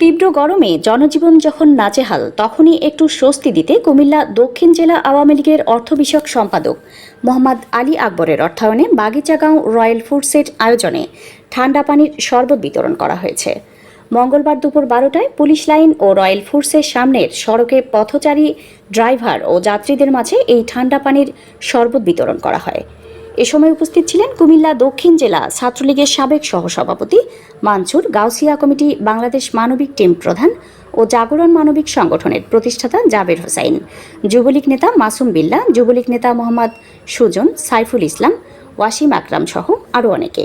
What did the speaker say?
তীব্র গরমে জনজীবন যখন নাজেহাল, তখনই একটু স্বস্তি দিতে কুমিল্লা দক্ষিণ জেলা আওয়ামী লীগের অর্থ বিষয়ক সম্পাদক মোহাম্মদ আলী আকবরের অর্থায়নে বাগিচাগাঁও রয়্যাল ফুডসের আয়োজনে ঠান্ডা পানির শরবত বিতরণ করা হয়েছে। মঙ্গলবার দুপুর বারোটায় পুলিশ লাইন ও রয়্যাল ফুডসের সামনের সড়কে পথচারী, ড্রাইভার ও যাত্রীদের মাঝে এই ঠান্ডা পানির শরবত বিতরণ করা হয়। এ সময় উপস্থিত ছিলেন কুমিল্লা দক্ষিণ জেলা ছাত্রলীগের সাবেক সহসভাপতি মানচুর গাউসিয়া কমিটি বাংলাদেশ মানবিক টিম প্রধান ও জাগরণ মানবিক সংগঠনের প্রতিষ্ঠাতা জাবের হোসাইন, যুবলীগ নেতা মাসুম বিল্লা, যুবলীগ নেতা মোহাম্মদ সুজন, সাইফুল ইসলাম, ওয়াসিম আকরাম সহ আরও অনেকে।